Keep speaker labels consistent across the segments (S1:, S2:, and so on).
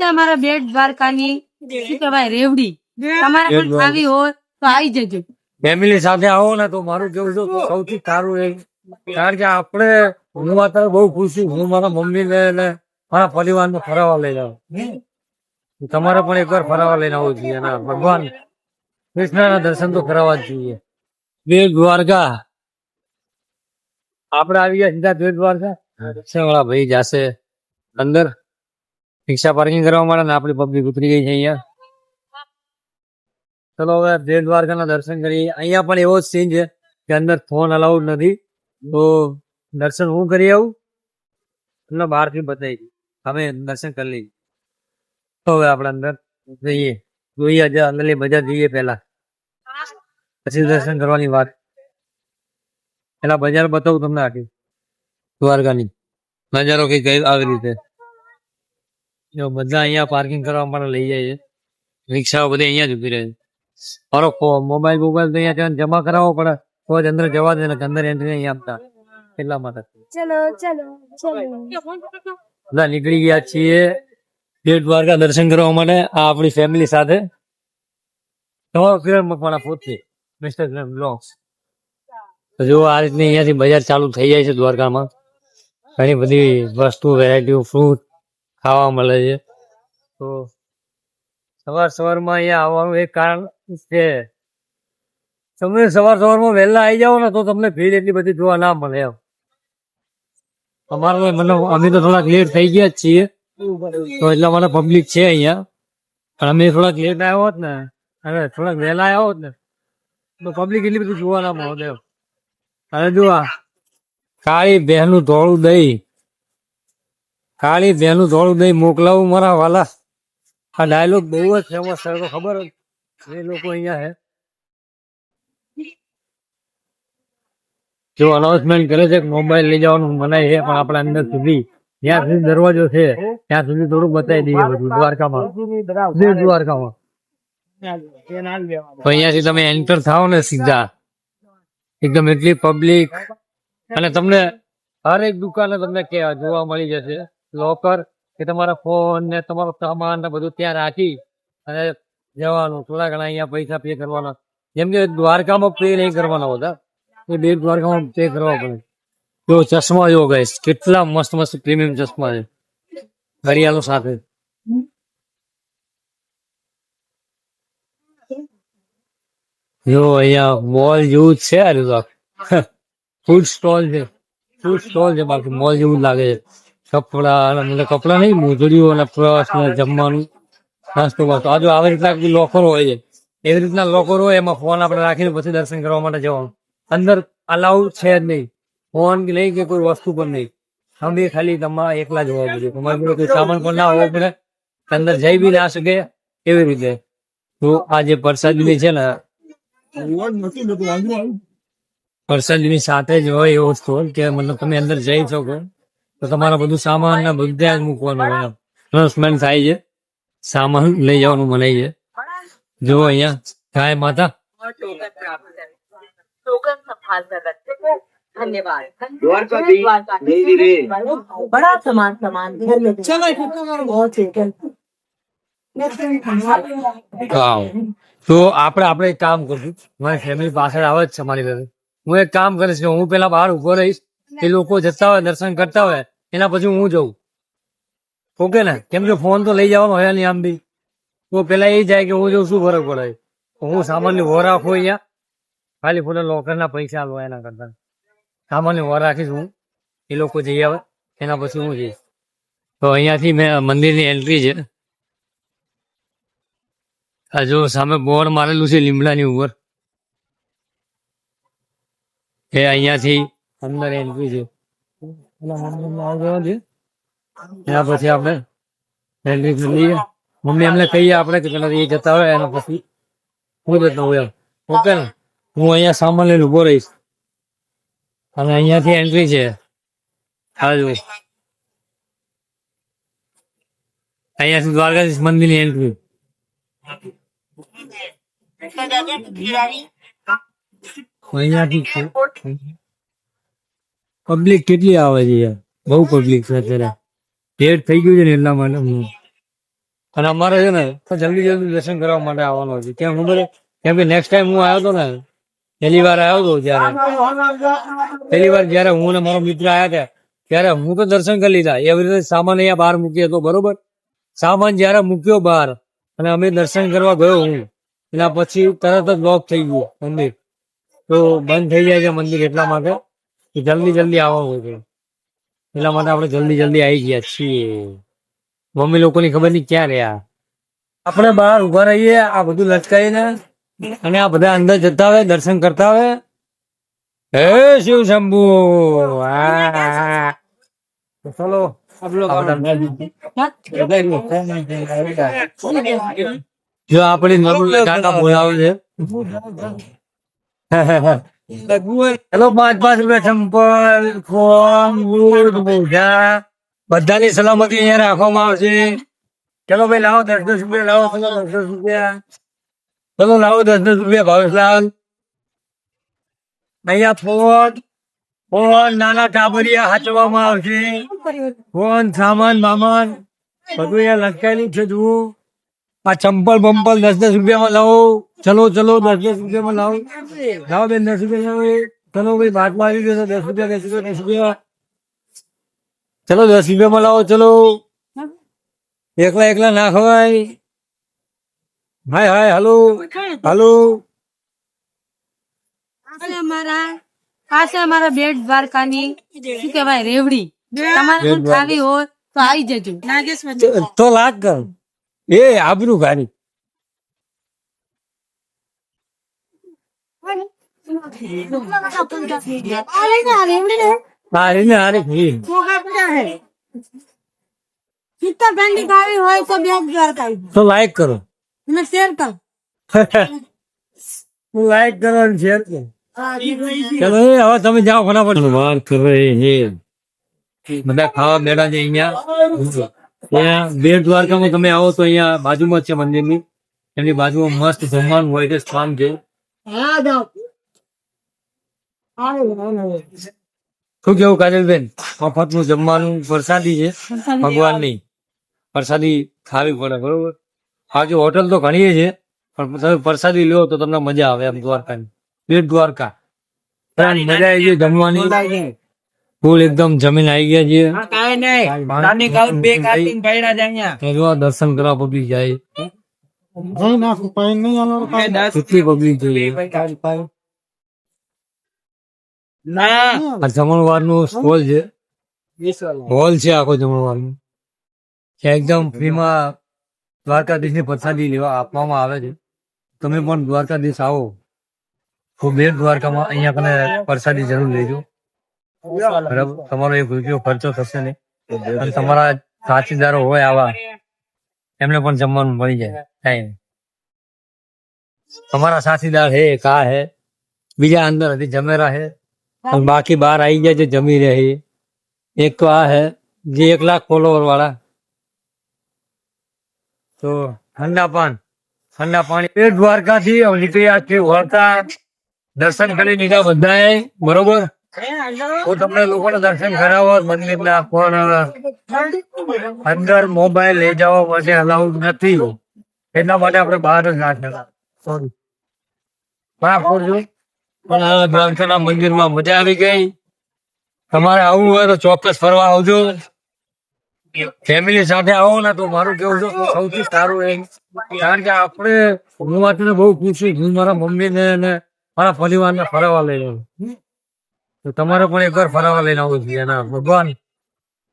S1: છે અમારા બેટ દ્વારકાની શું કહેવાય રેવડી. તમારે પણ ખાવી હોય તો આવી જજો.
S2: ફેમિલી સાથે આવો ને તો મારું કેવું છે સૌથી સારું એ. કારણ કે આપણે હું અત્યારે બહુ ખુશ છું. હું મારા મમ્મી ને મારા પરિવારને ફરાવા લઈ જાઉં. તમારે પણ એકવાર ફરાવા લઈને આવવું જોઈએ. અને ભગવાન કૃષ્ણના દર્શન તો કરાવવા જ જોઈએ. બેટ દ્વારકા. આપણે આવી ગયા સીધા બેટ દ્વારકા? ભાઈ જશે અંદર. રિક્ષા પાર્કિંગ કરવા માટે ને આપણી પબ્લિક ઉતરી ગઈ છે અહીંયા. ચલો હવે દ્વારકા દ્વારકાના દર્શન કરીએ. અહીંયા પણ એવો સીન છે કે અંદર ફોન અલાઉડ નથી. તો દર્શન હું કરી આવું? તમને બહારથી બતાવી અમે દર્શન કરી લઈએ. તો હવે આપણે અંદર જઈએ. જોઈએ આજે અંદરની મજા જઈએ પહેલા. પછી દર્શન કરવાની વાત. પેલા બજાર બતાવું તમને આખી. દ્વારકાની. નજારો કઈ આવી રીતે. જો બધા અહીંયા પાર્કિંગ કરવા માટે લઈ જાય છે. રિક્ષાઓ બધી અહીંયા જ ઊભી રહે છે. મારો મોબાઈલ મોબાઈલ તો અહીંયા જમા કરાવવો પડે. તો જ અંદર જવા દે અંદર એન્ટ્રી નહીં આપતા. એટલા માટે.
S3: ચલો ચલો
S2: બધા નીકળી ગયા છીએ બેટ દ્વારકા દર્શન કરવા માટે આ આપણી ફેમિલી સાથે. તમારો કિરણ મકવાણા પોતે મિસ્ટર કિરણ બ્લોગ્સ જો આ રીતની અહીંયાથી બજાર ચાલુ થઈ જાય છે દ્વારકામાં. ઘણી બધી વસ્તુ વેરાયટીઓ ફ્રૂટ ખાવા મળે છે. તો સવાર સવારમાં અહીંયા આવવાનું એક કારણ છે. તમે સવાર સવારમાં વહેલા આવી જાઓ ને તો તમને ભીડ એટલી બધી જોવા ના મળે એમ. અમારે મતલબ અમે તો થોડાક લેટ થઈ ગયા જ છીએ. તો એટલા માટે પબ્લિક છે અહીંયા. પણ અમે થોડાક લેટ આવ્યો હોત ને, અને થોડાક વહેલા આવ્યા હોત ને, તો પબ્લિક એટલી બધી જોવા ના મળે એમ. અને જો કાળી બહેનનું ધોળું દહીં કાળી બહેનું ધોળું દઈ મોકલાવું મારા વાલા. આ ડાયલોગ બહુ જ ફેમસ છે ખબર એ લોકો અહીંયા હે જો અનાઉન્સમેન્ટ કરે છે કે મોબાઈલ લઈ જવાનું મનાય છે, પણ આપણા અંદર સુધી, જ્યાં સુધી દરવાજો છે, ત્યાં સુધી થોડુંક બતાવી દઈએ બધું, દ્વારકામાં. દેવ દ્વારકામાં. તો અહીંયાથી તમે એન્ટર થાઓ ને સીધા. એકદમ એટલી પબ્લિક અને તમને હરેક દુકાને તમને જોવા મળી જશે. લોકર કે તમારા ફોન ને તમારો સામાન ને બધું ત્યાં રાખી અને જવાનું. થોડા ઘણા અહીંયા પૈસા પે કરવાના. જેમ કે દ્વારકામાં પે નહીં કરવાના હોતા એ બે દ્વારકામાં પે કરવા પડે. જો ચશ્મા જો ગઈશ કેટલા મસ્ત મસ્ત પ્રીમિયમ ચશ્મા છે. ઘડિયાળો સાથે. જો અહીંયા મોલ જેવું જ છે આ ફૂડ સ્ટોલ છે. ફૂડ સ્ટોલ છે બાકી મોલ જેવું લાગે છે. કપડા મતલબ કપડા નહીં, મોજડીઓ અને પ્રવાસ જમવાનું, નાસ્તો બાસ્તો. આ જો આવી રીતના લોકર હોય છે, એવી રીતના લોકર હોય, એમાં ફોન આપણે રાખીને પછી દર્શન કરવા માટે જવાનું. અંદર અલાઉડ છે જ નહીં. ફોન કે નહીં કે કોઈ વસ્તુ પણ નહીં. અમે ખાલી તમારે એકલા જ હોવા પડે તમારે જોડે કોઈ સામાન પણ ના હોવો પડે. અંદર જઈ બી ના શકે એવી રીતે. તો આ જે પ્રસાદની છે ને, પ્રસાદની સાથે જ હોય એવો સ્ટોલ કે મતલબ તમે અંદર જઈ શકો. તો તમારા બધું સામાન ને બધા જ મૂકવાનું હોય અનાઉન્સમેન્ટ થાય છે સામાન લઈ જવાનું મનાય છે જો અહીંયા ગાય માતા
S1: टोकन संभाल कर रखते हैं धन्यवाद
S3: बड़ा सामान सामान घर में बहुत है
S2: વાવ તો આપણે આપણે એક કામ કરશું મારી ફેમિલી પાછળ આવે જ છે મારી ઘરે હું એક કામ કરીશ કે હું પેલા બહાર ઉભો રહીશ એ લોકો જતા હોય દર્શન કરતા હોય એના પછી હું જઉં. ઓકે ને? કેમ કે ફોન તો લઈ જવાનો હોય નહીં આમ બી. તો પેલા એ જાય કે હું જઉં શું ફરક પડે? હું સામાન્ય વો રાખું અહીંયા. ખાલી ફોટો લોકરના પૈસા લો એના કરતા. સામાન્ય વો રાખીશ હું. એ લોકો જઈ આવે. એના પછી હું જઈશ. તો અહીંયાથી મેં મંદિરની એન્ટ્રી છે. આ જો સામે બોર્ડ મારેલું છે લીમડાની ઉપર. એ અહીંયાથી અંદર એન્ટ્રી છે. એના પછી આપણે કરી લઈએ. મમ્મી એમને કહીએ આપણે કે પેલા એ જતા હોય એના પછી. હું જતો હોય એમ. ઓકે ને? હું અહીંયા સામાન લઈને ઊભો રહીશ. અને અહીંયાથી એન્ટ્રી છે. હાજુ અહીંયાથી દ્વારકાધીશ મંદિરની એન્ટ્રી અહીંયાથી પબ્લિક કેટલી આવે છે યાર? બહુ પબ્લિક છે અત્યારે. ભેટ થઈ ગયું છે ને એટલા માટે હું અને અમારે છે ને જલ્દી જલ્દી દર્શન કરવા માટે આવવાનો છે. કેમ ખબર? કેમ કે નેક્સ્ટ ટાઈમ હું આવ્યો હતો ને પહેલી વાર આવ્યો હતો ત્યારે પહેલી વાર જયારે હું ને મારો મિત્ર આવ્યા હતા ત્યારે હું તો દર્શન કરી લીધા. એવી રીતે સામાન અહીંયા બહાર મૂક્યો હતો બરોબર. સામાન જયારે મૂક્યો બહાર અને અમે દર્શન કરવા ગયો હું એના પછી તરત જ લોક થઈ ગયું મંદિર. તો બંધ થઈ જાય છે મંદિર એટલા માટે. કે જલ્દી જલ્દી આવવાનું છે. એટલા માટે આપણે જલ્દી જલ્દી આવી ગયા છીએ. મમ્મી લોકોની ખબર નહીં ક્યાં રહ્યા. આપણે બહાર ઊભા રહીએ, આ બધું લટકાઈને અને આ બધા અંદર જતા હોય, દર્શન કરતા હોય. હે શિવ શંભુ. ચલો જો આપણી નવું ટાટા બોલાવે છે. પાંચ પાંચ રૂપિયા ચંપલ મોજા બધાની સલામતી અહીંયા રાખવામાં આવશે. ચલો ભાઈ, લાવો દસ દસ રૂપિયા, લાવો ચલો દસ દસ રૂપિયા. ચલો, લાવો દસ દસ રૂપિયા, ભાવેશલાલ. અહીંયા ફોન ફોન નાના ટાબરિયા હાચવામાં આવશે. ફોન સામાન મામાન બધું અહીંયા લટકાયેલું છે, જુઓ. આ ચંપલ બંપલ દસ દસ રૂપિયામાં લાવો. ચલો ચલો દસ દસ રૂપિયામાં લાવો. લાવો બેન દસ રૂપિયા લાવો ચલો ભાઈ ભાત મારી દેશો દસ રૂપિયા દસ રૂપિયા દસ રૂપિયા. ચલો દસ રૂપિયામાં લાવો ચલો. એકલા એકલા ના ખવાય. હાય હાય હાલો. હાલો.
S1: અને અમારા. પાસે અમારા બેટ દ્વારકાની. શું કહેવાય રેવડી. તમારે પણ ખાવી હોય તો આવી જજો.
S2: તો લાગ કર. એ, આબરુ ગાડી. હારી કરો.
S1: અને કર.
S2: ચલો હવે તમે જાઓ ફટાફટ. વાત કરે હે. બધા ખાવા બેઠા છે અહીંયા. અહીંયા બેટ દ્વારકામાં તમે આવો તો અહીંયા બાજુમાં છે મંદિરની. એમની બાજુમાં મસ્ત જમવાનું હોય છે સ્થાન છે શું કેવું કાજલબેન? મફતનું જમવાનું પ્રસાદી છે? ભગવાનની. પ્રસાદી ખાવી પડે બરોબર? હા હોટલ તો ઘણી છે પણ તમે પ્રસાદી લો તો તમને મજા આવે એમ દ્વારકાની. બેટ દ્વારકા. મજા આવી જમવાની. ફૂલ એકદમ જમીન આવી ગયા છે તો જો દર્શન કરવા પબ્લિક જાય. કેટલી પબ્લિક જોઈએ? આ જમણવારનું. સ્ટોલ છે. હોલ છે આખો જમણવારનું એકદમ ફ્રીમાં દ્વારકાધીશની પ્રસાદી લેવા આપવામાં આવે છે. તમે પણ દ્વારકાધીશ આવો. તો બેટ દ્વારકામાં અહીંયા કને પ્રસાદી જરૂર લેજો. બરાબર? તમારો એક રૂપિયો ખર્ચો થશે નહીં. અને તમારા સાથીદારો હોય આવા એમને પણ જમવાનું મળી જાય. ટાઈમ તમારા સાથીદાર હે કા હે? બીજા અંદર હતી જમેરા હે. અને બાકી બહાર આવી ગયા જે જમી રહે એક તો આ હે જે એક લાખ ફોલોવર વાળા. તો ઠંડા પાન ઠંડા પાણી. એ દ્વારકાથી હવે નીકળ્યા છે વળતા દર્શન કરી લીધા બધાએ બરોબર? હું તમને લોકોને દર્શન કરાવો મંદિરના પણ અંદર મોબાઈલ લઈ જવા માટે અલાઉડ નથી એટલા માટે આપણે બહાર જ રાખેલા સોરી માફ કરજો. પણ આ મંદિરમાં મજા આવી ગઈ. તમારે આવવું હોય તો ચોક્કસ ફરવા આવજો. ફેમિલી સાથે આવો ને તો મારું કેવું છે સૌથી સારું એમ. કારણ કે આપણે હું વાતને બહુ ખુશ છું. હું મારા મમ્મીને અને મારા પરિવારને ફરવા લઈ જાઉં તો તમારે પણ એકવાર ફરવા લઈને આવવું જોઈએ. એના ભગવાન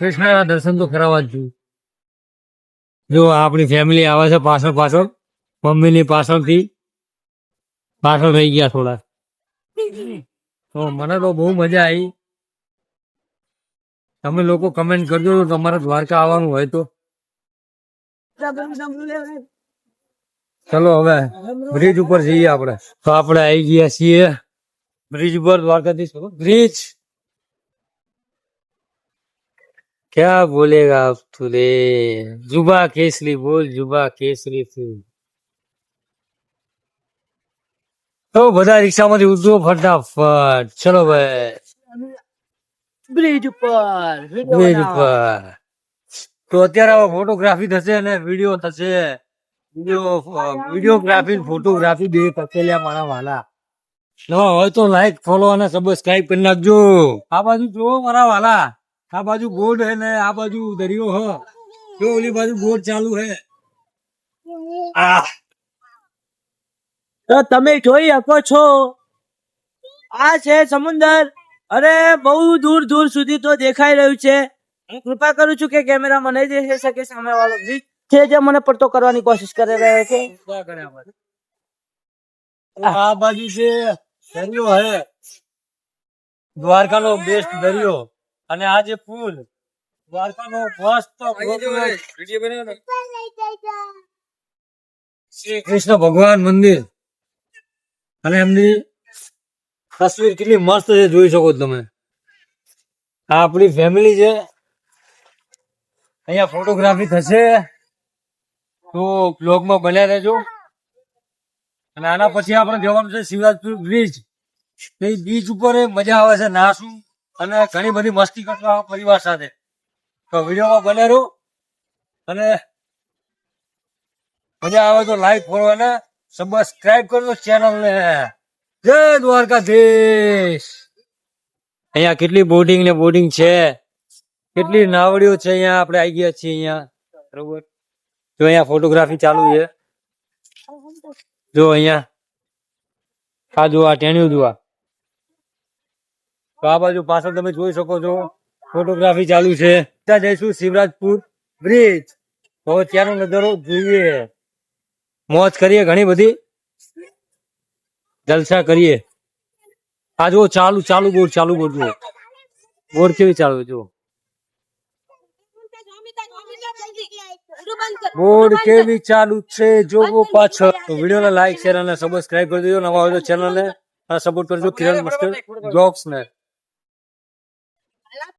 S2: કૃષ્ણના દર્શન તો કરાવવા જ જો આપણી ફેમિલી આવે છે પાછળ પાછળ, મમ્મીની પાછળથી, પાછળ રહી ગયા થોડા. તો મને તો બહુ મજા આવી. તમે લોકો કમેન્ટ કરજો, તમારે દ્વારકા આવવાનું હોય તો. ચલો હવે બ્રિજ ઉપર જઈએ આપણે. તો આપણે આવી ગયા છીએ. બ્રિજ ઉપર દ્વારકાધીશ બ્રિજ क्या बोलेगा अब तू रे जुबा केसरी बोल जुबा केसरी તું તો બધા રિક્ષામાંથી ઉતરો ફટાફટ ચલો ભાઈ
S3: બ્રિજ ઉપર
S2: બ્રિજ ઉપર તો અત્યારે હવે ફોટોગ્રાફી થશે અને વિડીયો થશે વિડીયો વિડીયોગ્રાફી ફોટોગ્રાફી બે થશે લ્યા મારા વાલા નવા હોય તો લાઈક ફોલો અને સબસ્ક્રાઇબ કરી નાખજો. આ બાજુ જોવો મારા વાલા. આ બાજુ બોર્ડ હે ને આ બાજુ દરિયો હ. જો ઓલી બાજુ બોર્ડ ચાલુ હે. આ
S4: તો તમે જોઈ શકો છો. આ છે સમુદર. અરે બહુ દૂર દૂર સુધી તો દેખાઈ રહ્યું છે. હું કૃપા કરું છું કે કેમેરામાં નહીં દેખાઈ શકે સામે વાળો છે જે મને પડતો કરવાની કોશિશ કરી રહ્યો છે.
S2: આ બાજુ છે દરિયો હે. દ્વારકાનો બેસ્ટ દરિયો અને આ જે પુલ દ્વારકાનો મસ્ત શ્રી કૃષ્ણ ભગવાન મંદિર. અને એમની તસવીર કેટલી મસ્ત છે જોઈ શકો તમે. આ આપણી ફેમિલી છે. અહીંયા ફોટોગ્રાફી થશે. તો બ્લોગમાં બન્યા રહેજો. અને આના પછી આપણે જવાનું છે શિવરાજપુર બ્રિજ એ બીચ ઉપર મજા આવે છે નાસું અને ઘણી બધી મસ્તી કરતા પરિવાર સાથે. તો વિડીયોમાં બને રહો અને મજા આવે તો લાઈક ફોલો અને સબસ્ક્રાઈબ કરજો ચેનલને જય દ્વારકાધીશ. અહીંયા કેટલી બોટિંગ ને બોટિંગ છે. કેટલી નાવડીઓ છે અહીંયા. આપણે આવી ગયા છીએ અહીંયા. બરોબર. જો અહીંયા ફોટોગ્રાફી ચાલુ છે. જો અહીંયા આ જો આ ટેણ્યું જો તો આ બાજુ પાછળ તમે જોઈ શકો છો ફોટોગ્રાફી ચાલુ છે. ત્યાં જઈશું શિવરાજપુર બ્રિજ તો ત્યાંનો નજારો જોઈએ. મોજ કરીએ ઘણી બધી. જલસા કરીએ. આ જો ચાલુ ચાલુ બોર્ડ ચાલુ બોર્ડ જુઓ. બોર્ડ કેવી ચાલુ જુઓ. બોર્ડ કેવી ચાલુ છે? જોવો પાછળ. તો વિડીયોને લાઈક શેર અને સબસ્ક્રાઇબ કરી દેજો. નવા હોય તો ચેનલને સપોર્ટ કરજો કિરણ મસ્ટર બ્લોગ્સ ને.